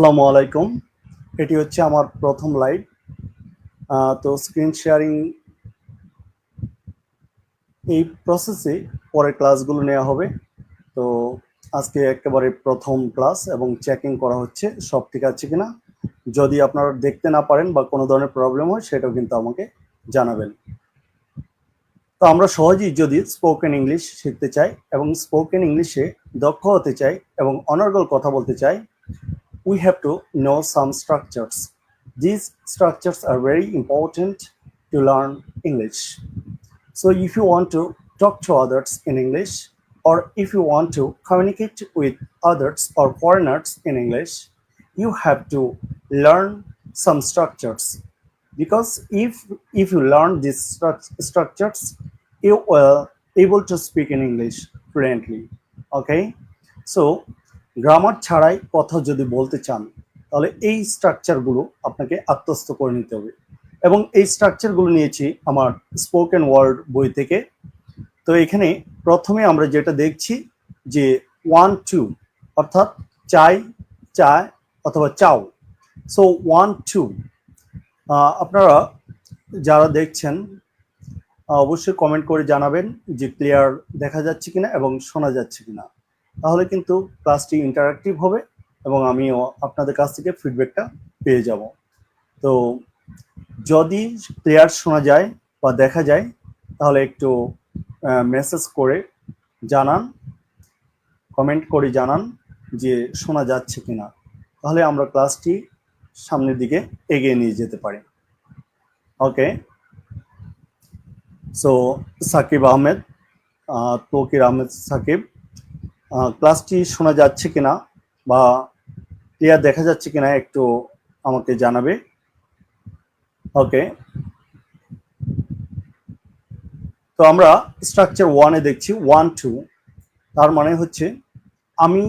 আসসালামু আলাইকুম। এটি হচ্ছে আমার প্রথম লাইভ তো স্ক্রিন শেয়ারিং এই প্রসেসে পরে ক্লাসগুলো নেওয়া হবে। তো আজকে একেবারে প্রথম ক্লাস এবং চেকিং করা হচ্ছে সব ঠিক আছে কিনা। যদি আপনারা দেখতে না পারেন বা কোনো ধরনের প্রবলেম হয়, সেটাও কিন্তু আমাকে জানাবেন। তো আমরা সহজেই যদি স্পোকেন ইংলিশ শিখতে চাই এবং স্পোকেন ইংলিশে দক্ষ হতে চাই এবং অনর্গল কথা বলতে চাই we have to know some structures. These structures are very important to learn English. So, if you want to talk to others in English, or if you want to communicate with others or foreigners in English, you have to learn some structures. Because if if you learn these stru- structures, you will able to speak in English fluently. Okay, so grammar ছাড়াই কথা যদি বলতে চান, তাহলে এই স্ট্রাকচারগুলো আপনাকে আত্মস্থ করে নিতে হবে। এবং এই স্ট্রাকচারগুলো নিয়েছি আমার স্পোকেন ওয়ার্ড বই থেকে। তো এখানে প্রথমে আমরা যেটা দেখছি যে ওয়ান টু অর্থাৎ চাই, চায় অথবা চাও। সো ওয়ান টু আপনারা যারা দেখছেন অবশ্যই কমেন্ট করে জানাবেন যে ক্লিয়ার দেখা যাচ্ছে কিনা এবং শোনা যাচ্ছে কিনা। তাহলে কিন্তু ক্লাসটি ইন্টারাক্টিভ হবে এবং আমিও আপনাদের কাছ থেকে ফিডব্যাকটা পেয়ে যাব। তো যদি ক্লিয়ার শোনা যায় বা দেখা যায় তাহলে একটু মেসেজ করে জানান কমেন্ট করে জানান যে শোনা যাচ্ছে কিনা। তাহলে আমরা ক্লাসটি সামনের দিকে এগিয়ে নিয়ে যেতে পারি। Okay so Sakib Ahmed uh, Toukir Ahmed Sakib ক্লাসটি শোনা যাচ্ছে কিনা বা ক্লিয়ার দেখা যাচ্ছে কিনা একটু আমাকে জানাবে। ওকে তো আমরা স্ট্রাকচার ওয়ানে দেখছি ওয়ান টু তার মানে হচ্ছে আমি,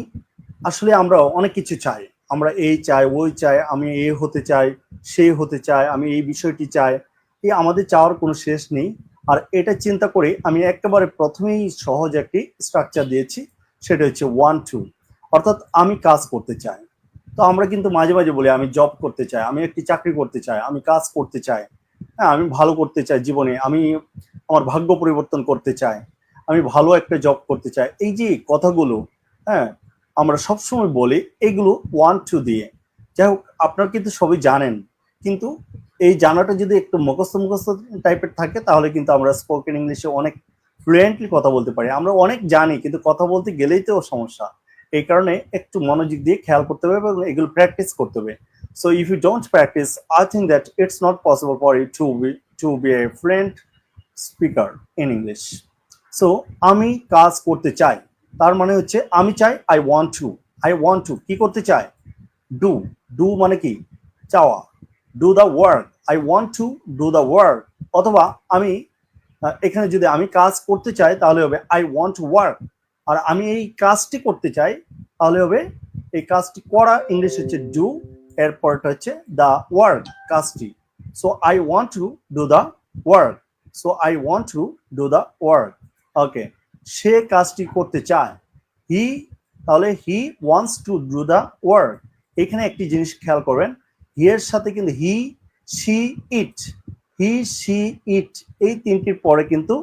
আসলে আমরা অনেক কিছু চাই। আমরা এই চাই ওই চাই, আমি এ হতে চাই, সে হতে চাই, আমি এই বিষয়টি চাই। এই আমাদের চাওয়ার কোনো শেষ নেই। আর এটা চিন্তা করে আমি একেবারে প্রথমেই সহজ একটি স্ট্রাকচার দিয়েছি। সেটা হচ্ছে ওয়ান টু অর্থাৎ আমি কাজ করতে চাই। তো আমরা কিন্তু মাঝে মাঝে বলি, আমি জব করতে চাই, আমি একটি চাকরি করতে চাই, আমি কাজ করতে চাই। হ্যাঁ আমি ভালো করতে চাই জীবনে, আমি আমার ভাগ্য পরিবর্তন করতে চাই, আমি ভালো একটা জব করতে চাই। এই যে কথাগুলো হ্যাঁ আমরা সবসময় বলি, এগুলো ওয়ান টু দিয়ে। যাই হোক, আপনারা কিন্তু সবই জানেন। কিন্তু এই জানাটা যদি একটু মুখস্থ মুখস্থ টাইপের থাকে, তাহলে কিন্তু আমরা স্পোকেন ইংলিশে অনেক ফ্লুয়েন্টলি কথা বলতে পারি। আমরা অনেক জানি, কিন্তু কথা বলতে গেলেই তো সমস্যা। এই কারণে একটু মনোযোগ দিয়ে খেয়াল করতে হবে এবং এগুলো প্র্যাকটিস করতে হবে। So if you don't practice I think that it's not possible for you to be to be a fluent speaker in English so আমি কাজ করতে চাই। তার মানে হচ্ছে, আমি চাই I want to I want to কি করতে চাই? ডু ডু মানে কি? চাওয়া। Do the work I want to do the work অথবা আমি এখানে যদি আমি কাজ করতে চাই, তাহলে হবে আই ওয়ান্ট ওয়ার্ক আর আমি এই কাজটি করতে চাই, তাহলে হবে, এই কাজটি করা, ইংলিশ হচ্ছে ডু এরপরটা হচ্ছে দ্য ওয়ার্ক কাজটি। So I want to do the work so I want to do the work okay সে কাজটি করতে চায় হি তাহলে he wants to do the work এখানে একটি জিনিস খেয়াল করবেন হি এর সাথে কিন্তু হি she it he she, it, এই তিনটির পরে কিন্তু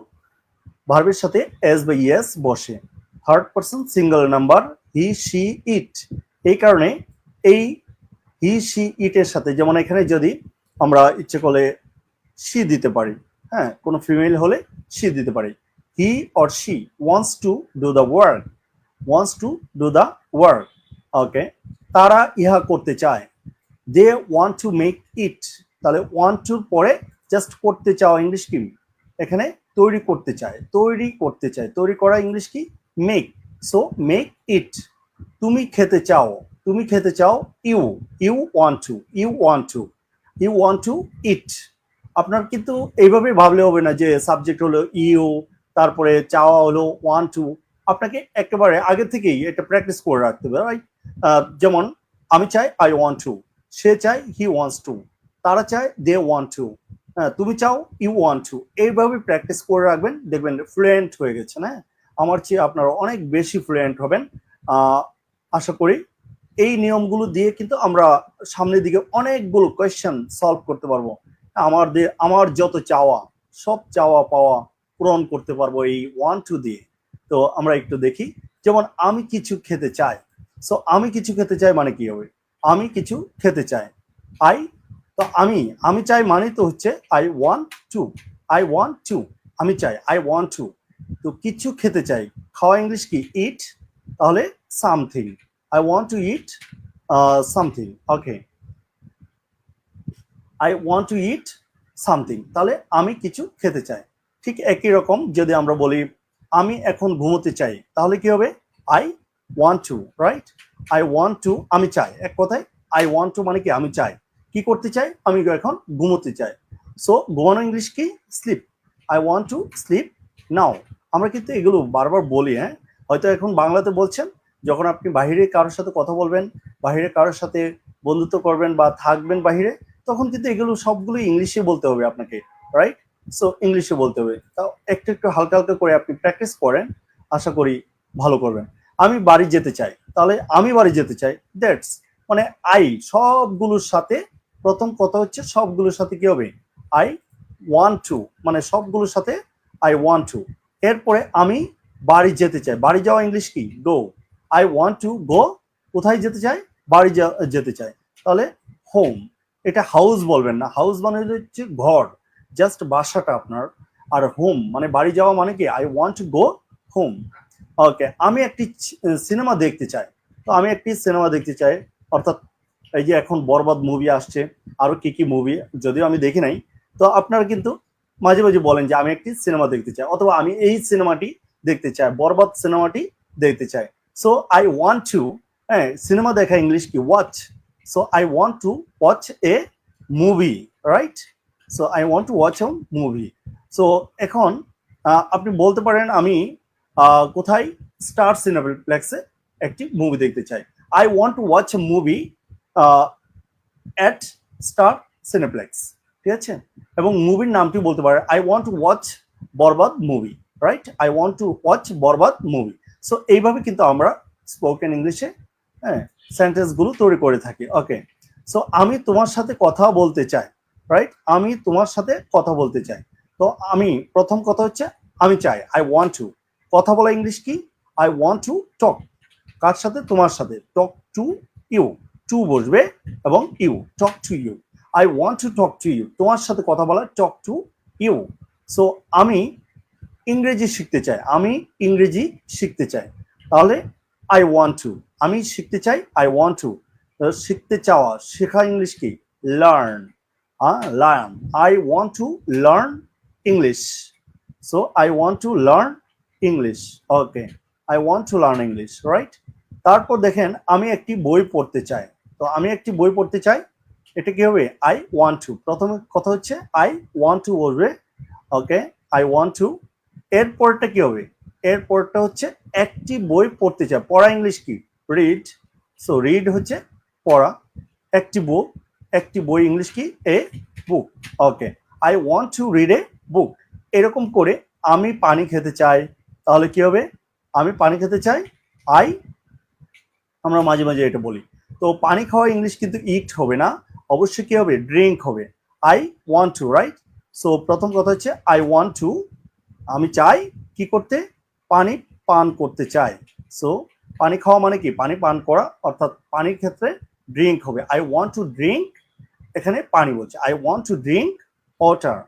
ভার্বের সাথে এস বা ইয়েস বসে। Third person singular number, he, she, it. এই কারণে এই হি, সি, ইটের সাথে, যেমন এখানে যদি আমরা ইচ্ছে করলে সি দিতে পারি হ্যাঁ কোনো ফিমেল হলে সি দিতে পারি। He or she wants to do the work, wants to do the work, okay? তারা ইহা করতে চায়। They want to make it. তাহলে ওয়ান্ট টুর পরে জাস্ট করতে চাও ইংলিশ কি? এখানে তৈরি করতে চায়। তৈরি করতে চায়। তৈরি করা ইংলিশ কি? মেক সো মেক ইট তুমি খেতে চাও। তুমি খেতে চাও you you want to you want to you want to eat আপনার কিন্তু এইভাবে ভাবলে হবে না যে সাবজেক্ট হলো ইউ তারপরে চাওয়া হলো ওয়ান টু আপনাকে একেবারে আগে থেকেই এটা প্র্যাকটিস করে রাখতে হবে রাইট যেমন আমি চাই আই ওয়ান্ট টু সে চায় হি ওয়ান্টস টু তারা চায় দে ওয়ান্ট টু হ্যাঁ তুমি চাও ইউ ওয়ান্ট টু এইভাবে প্র্যাকটিস করে রাখবেন, দেখবেন ফ্লুয়েন্ট হয়ে গেছে হ্যাঁ? আমার চেয়ে আপনারা অনেক বেশি ফ্লুয়েন্ট হবেন। আশা করি এই নিয়মগুলো দিয়ে কিন্তু আমরা সামনের দিকে অনেকগুলো কোয়েশ্চেন সলভ করতে পারব। আমাদের, আমার যত চাওয়া, সব চাওয়া পাওয়া পূরণ করতে পারব এই ওয়ান টু দিয়ে। তো আমরা একটু দেখি, যেমন আমি কিছু খেতে চাই সো আমি কিছু খেতে চাই মানে কি হবে? আমি কিছু খেতে চাই। আই তো আমি আমি চাই মানে তো হচ্ছে I want to I want to আমি চাই আই ওয়ান্ট টু তো কিছু খেতে চাই। খাওয়া ইংলিশ কি? ইট তাহলে something I want to eat something okay I want to eat something তাহলে আমি কিছু খেতে চাই। ঠিক একই রকম যদি আমরা বলি, আমি এখন ঘুমোতে চাই, তাহলে কি হবে? I want to write I want to আমি চাই। এক কথায় আই ওয়ান্ট টু মানে কি? আমি চাই। কি করতে চাই? আমি এখন ঘুমোতে চাই। সো ঘুমানো ইংলিশ কি? Sleep I want to sleep now আমরা কিন্তু এগুলো বারবার বলি হ্যাঁ? হয়তো এখন বাংলাতে বলছেন, যখন আপনি বাইরে কারোর সাথে কথা বলবেন বাইরে কারোর সাথে বন্ধুত্ব করবেন বা থাকবেন বাহিরে, তখন কিন্তু এগুলো সবগুলো ইংলিশে বলতে হবে আপনাকে রাইট সো ইংলিশে বলতে হবে। তাও একটু একটু হালকা হালকা করে আপনি প্র্যাকটিস করেন, আশা করি ভালো করবেন। আমি বাড়ি যেতে চাই। তাহলে আমি বাড়ি যেতে চাই। দ্যাটস মানে আই সবগুলোর সাথে প্রথম কথা হচ্ছে সবগুলোর সাথে কি হবে? আই ওয়ান টু মানে সবগুলোর সাথে আই ওয়ান টু এরপরে আমি বাড়ি যেতে চাই। বাড়ি যাওয়া ইংলিশ কি? Go I want to go কোথায় যেতে চাই? বাড়ি যেতে চাই। তাহলে হোম এটা হাউস বলবেন না। হাউস মানে হচ্ছে ঘর। জাস্ট বাসাটা আপনার। আর হোম মানে বাড়ি যাওয়া মানে কি? I want to go home okay আমি একটি সিনেমা দেখতে চাই। তো আমি একটি সিনেমা দেখতে চাই। অর্থাৎ এই যে এখন বরবাদ মুভি আসছে, আরও কি কি মুভি যদিও আমি দেখি নাই, তো আপনারা কিন্তু মাঝে মাঝে বলেন যে আমি একটি সিনেমা দেখতে চাই, অথবা আমি এই সিনেমাটি দেখতে চাই, বরবাদ সিনেমাটি দেখতে চাই। সো আই ওয়ান্ট টু হ্যাঁ সিনেমা দেখা ইংলিশ কি? Watch so I want to watch a movie right so I want to watch a movie so এখন আপনি বলতে পারেন আমি কোথায় স্টার সিনেপ্লেক্সে একটি মুভি দেখতে চাই। I want to watch a movie at Star Cineplex ঠিক আছে? এবং মুভির নামটি বলতে পারে I want to watch Borbaad movie right I want to watch Borbaad movie so এইভাবে কিন্তু আমরা স্পোকেন ইংলিশে হ্যাঁ সেন্টেন্সগুলো তৈরি করে থাকি ওকে সো আমি তোমার সাথে কথা বলতে চাই রাইট আমি তোমার সাথে কথা বলতে চাই। তো আমি, প্রথম কথা হচ্ছে, আমি চাই আই ওয়ান্ট টু কথা বলা ইংলিশ কি? আই ওয়ান্ট টু টক কার সাথে? তোমার সাথে। টক টু ইউ টু বসবে এবং you, talk to you. I want to talk to you তোমার সাথে কথা বলা, টক টু ইউ। সো আমি ইংরেজি শিখতে চাই। আমি ইংরেজি শিখতে চাই। তাহলে আই ওয়ান্ট টু আমি শিখতে চাই আই ওয়ান্ট টু শিখতে চাওয়া, শেখা ইংলিশ কি? Learn learn I want to learn English so I want to learn English okay I want to learn English right তারপর দেখেন, আমি একটি বই পড়তে চাই। তো আমি একটি বই পড়তে চাই। এটা কি হবে? আই ওয়ান্ট টু প্রথমে কথা হচ্ছে আই ওয়ান্ট টু বলবে। ওকে? আই ওয়ান্ট টু এর এরপরটা কি হবে? এর এরপরটা হচ্ছে একটি বই পড়তে চাই। পড়া ইংলিশ কি? রিড সো রিড হচ্ছে পড়া। একটি বুক একটি বই ইংলিশ কি? A book okay. I want to read a book এরকম করে আমি পানি খেতে চাই। তাহলে কি হবে? আমি পানি খেতে চাই। আই আমরা মাঝে মাঝে এটা বলি। তো পানি খাওয়া ইংলিশ কিন্তু ইট হবে না। অবশ্যই কি হবে? ড্রিঙ্ক হবে। I want to right so প্রথম কথা হচ্ছে আই ওয়ান্ট টু আমি চাই কি করতে? পানি পান করতে চাই। সো পানি খাওয়া মানে কি? পানি পান করা, অর্থাৎ পানির ক্ষেত্রে ড্রিঙ্ক হবে। আই ওয়ান্ট টু ড্রিঙ্ক এখানে পানি বলছে। I want to drink water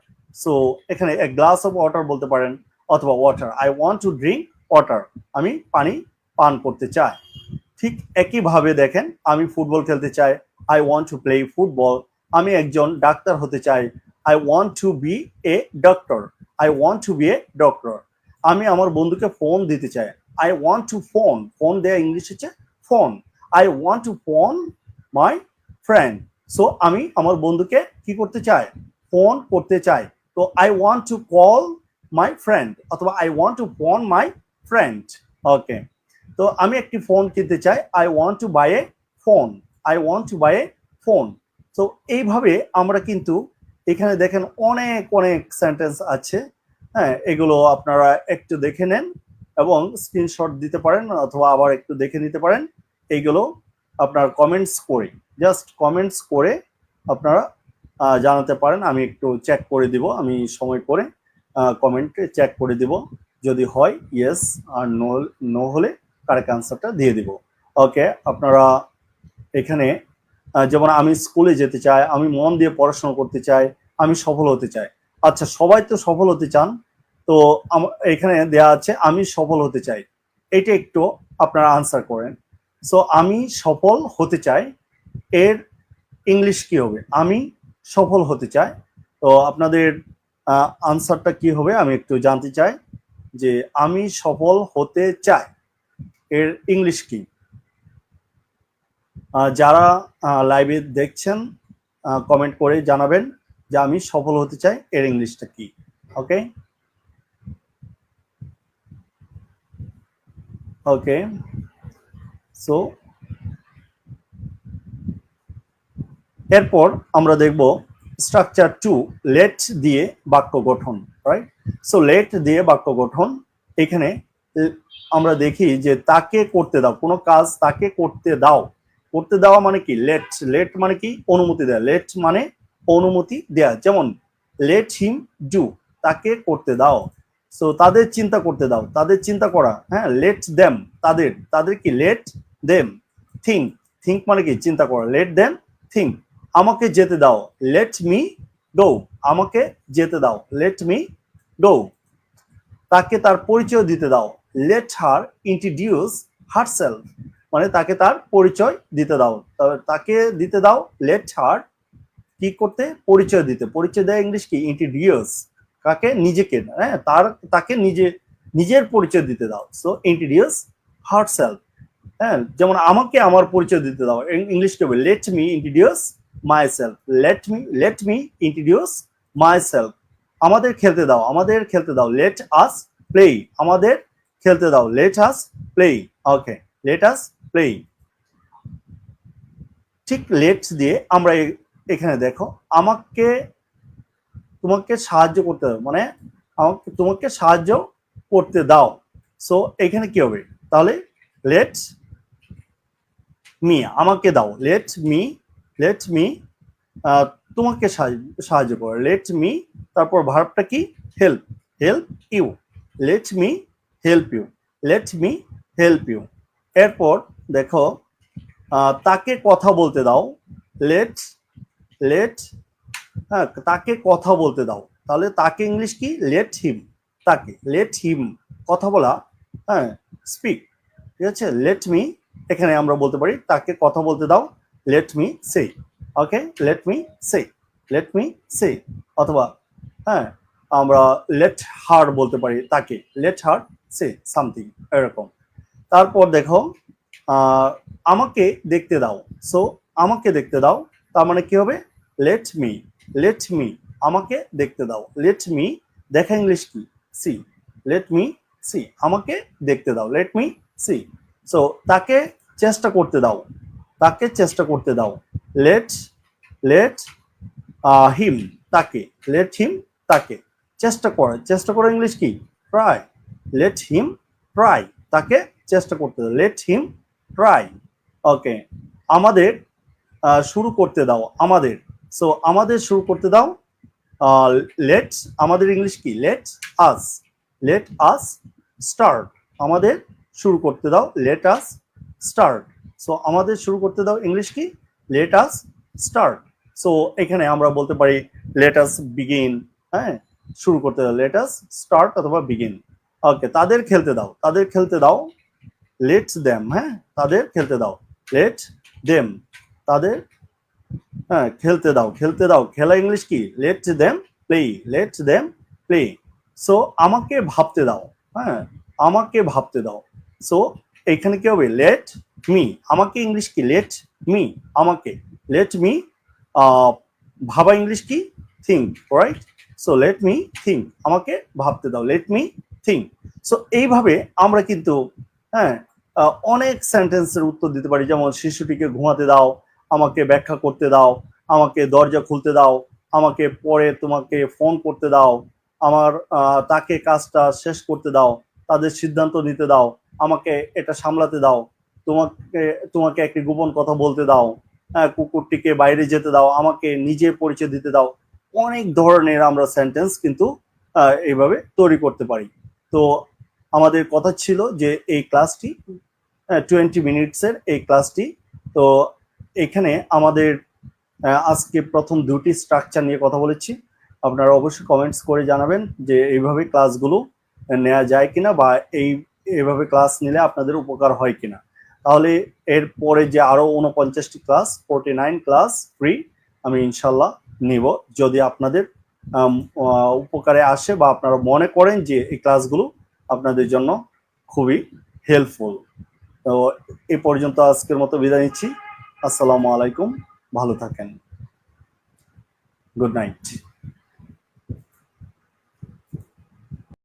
so এখানে এক গ্লাস অফ ওয়াটার বলতে পারেন, অথবা water I want to drink water আমি পানি পান করতে চাই। ঠিক একইভাবে দেখেন, আমি ফুটবল খেলতে চাই I want to play football আমি একজন ডাক্তার হতে চাই। I want to be a doctor I want to be a doctor আমি আমার বন্ধুকে ফোন দিতে চাই। I want to phone phone দেয়া ইংলিশ হচ্ছে phone I want to phone my friend so আমি আমার বন্ধুকে কি করতে চাই? ফোন করতে চাই। তো I want to call my friend অথবা I want to phone my friend okay তো আমি একটি ফোন কিনতে চাই। I want to buy a phone I want to buy a phone তো এইভাবে আমরা কিন্তু এখানে দেখেন অনেক অনেক সেন্টেন্স আছে। হ্যাঁ এগুলো আপনারা একটু দেখে নেন এবং স্ক্রিনশট দিতে পারেন অথবা আবার একটু দেখে নিতে পারেন। এইগুলো আপনার কমেন্টস করে জাস্ট কমেন্টস করে আপনারা জানাতে পারেন। আমি একটু চেক করে দিব, আমি সময় করে কমেন্টে চেক করে দিব। যদি হয় ইয়েস আর নো নো হলে কারেক্ট আনসারটা দিয়ে দিব। ওকে আপনারা এখানে যেমন আমি স্কুলে যেতে চাই, আমি মন দিয়ে পড়াশোনা করতে চাই, আমি সফল হতে চাই। আচ্ছা সবাই তো সফল হতে চান, তো এখানে দেয়া আছে, আমি সফল হতে চাই। এটা একটু আপনারা আনসার করেন। সো আমি সফল হতে চাই, এর ইংলিশ কি হবে? আমি সফল হতে চাই, তো আপনাদের আনসারটা কি হবে? আমি একটু জানতে চাই যে আমি সফল হতে চাই। এর ইংলিশ কি? যারা লাইভে দেখছেন কমেন্ট করে জানাবেন যে আমি সফল হতে চাই এর ইংলিশটা কি। ওকে ওকে সো এরপর আমরা দেখব স্ট্রাকচার টু লেট দিয়ে বাক্য গঠন রাইট সো লেট দিয়ে বাক্য গঠন, এখানে আমরা দেখি যে তাকে করতে দাও, কোনো কাজ তাকে করতে দাও। করতে দেওয়া মানে কি? লেট লেট মানে কি? অনুমতি দেওয়া লেট মানে অনুমতি দেয়া। যেমন লেট হিম ডু তাকে করতে দাও। সো তাদের চিন্তা করতে দাও, তাদের চিন্তা করা হ্যাঁ? লেট দেম তাদের তাদের কি? লেট দেম থিঙ্ক থিঙ্ক মানে কি? চিন্তা করা। লেট দেম থিঙ্ক আমাকে যেতে দাও। লেট মি গো আমাকে যেতে দাও। লেট মি গো তাকে তার পরিচয় দিতে দাও। লেট হার ইন্ট্রোডিউস হারসেলফ মানে তাকে তার পরিচয় দিতে দাও। তাকে দিতে দাও লেট হার কি করতে? পরিচয় দিতে। পরিচয় দেয় ইংলিশ কি? ইন্ট্রোডিউস কাকে? নিজেকে। হ্যাঁ তার, তাকে নিজে, নিজের পরিচয় দিতে দাও। সো ইন্ট্রোডিউস হারসেলফ হ্যাঁ যেমন আমাকে আমার পরিচয় দিতে দাও। ইংলিশ কি হবে let me introduce myself let me let me introduce myself আমাদের খেলতে দাও, আমাদের খেলতে দাও। লেট আস প্লে আমাদের খেলতে দাও। Let us play okay let us play ঠিক লেটস দিয়ে আমরা এখানে দেখো, আমাকে, তোমাকে সাহায্য করতে দাও মানে আমাকে, তোমাকে সাহায্য করতে দাও। সো এখানে কি হবে? তাহলে লেট মি আমাকে দাও। লেট মি লেট মি তোমাকে সাহায্য সাহায্য করো। লেট মি তারপর ভার্বটা কি? Help help you let me help you let me help you এরপর দেখো তাকে কথা বলতে দাও। লেট লেট হ্যাঁ তাকে কথা বলতে দাও। তাহলে তাকে ইংলিশ কি? লেট হিম তাকে লেট হিম কথা বলা হ্যাঁ স্পিক ঠিক আছে? লেট মি এখানে আমরা বলতে পারি, তাকে কথা বলতে দাও। Let me say okay let me say let me say অথবা হ্যাঁ আমরা লেট হার বলতে পারি তাকে। লেট হার সে সামথিং এরকম। তারপর দেখো আমাকে দেখতে দাও। সো আমাকে দেখতে দাও, তার মানে কি হবে? লেট মি লেট মি আমাকে দেখতে দাও। লেট মি দেখা ইংলিশ কি? সি লেট মি সি আমাকে দেখতে দাও। লেট মি সি সো তাকে চেষ্টা করতে দাও। তাকে চেষ্টা করতে দাও। লেট লেট হিম তাকে লেট হিম তাকে। চেষ্টা করে চেষ্টা করে ইংলিশ কি? ট্রাই লেট হিম ট্রাই তাকে চেষ্টা করতে দাও। লেট হিম ট্রাই ওকে আমাদের শুরু করতে দাও। আমাদের। সো আমাদের শুরু করতে দাও। লেট আমাদের ইংলিশ কি? Let us let us start আমাদের শুরু করতে দাও। লেট আস স্টার্ট সো আমাদের শুরু করতে দাও ইংলিশ কি? লেট আস স্টার্ট সো এখানে আমরা বলতে পারি লেট আস বিগিন হ্যাঁ? শুরু করতে দাও লেট আস স্টার্ট অথবা বিগিন ওকে তাদের খেলতে দাও। তাদের খেলতে দাও। লেট দেম হ্যাঁ? তাদের খেলতে দাও। লেট দেম তাদের হ্যাঁ খেলতে দাও খেলতে দাও। খেলা ইংলিশ কি? Let them play let them play so আমাকে ভাবতে দাও হ্যাঁ? আমাকে ভাবতে দাও। সো এখানে কি হবে? লেট মি আমাকে ইংলিশ কি? লেট মি আমাকে। লেট মি ভাবা ইংলিশ কি? Think right so let me think আমাকে ভাবতে দাও লেট মি থিঙ্ক সো এইভাবে আমরা কিন্তু হ্যাঁ অনেক সেন্টেন্সের উত্তর দিতে পারি। যেমন, শিশুটিকে ঘুমাতে দাও, আমাকে ব্যাখ্যা করতে দাও, আমাকে দরজা খুলতে দাও, আমাকে পরে তোমাকে ফোন করতে দাও, আমার তাকে কাজটা শেষ করতে দাও, তাদের সিদ্ধান্ত নিতে দাও, আমাকে এটা সামলাতে দাও, তোমাকে তোমাকে একটি গোপন কথা বলতে দাও হ্যাঁ কুকুরটিকে বাইরে যেতে দাও, আমাকে নিজে পরিচয় দিতে দাও। অনেক ধরনের আমরা সেন্টেন্স কিন্তু এইভাবে তৈরি করতে পারি। তো আমাদের কথা ছিল যে এই ক্লাসটি টোয়েন্টি মিনিটসের এই ক্লাসটি তো এখানে আমাদের আজকে প্রথম দুটি স্ট্রাকচার নিয়ে কথা বলেছি। আপনারা অবশ্যই কমেন্টস করে জানাবেন যে এইভাবে ক্লাসগুলো নেওয়া যায় কিনা বা এই, এইভাবে ক্লাস নিলে আপনাদের উপকার হয় কিনা। তাহলে এর পরে যে আরও উনপঞ্চাশটি class forty nine class free আমি ইনশাল্লাহ নিব যদি আপনাদের উপকারে আসে বা আপনারা মনে করেন যে এই ক্লাসগুলো আপনাদের জন্য খুবই হেল্পফুল তো এ পর্যন্ত আজকের মতো বিদায় নিচ্ছি। আসসালামু আলাইকুম। ভালো থাকেন। Good night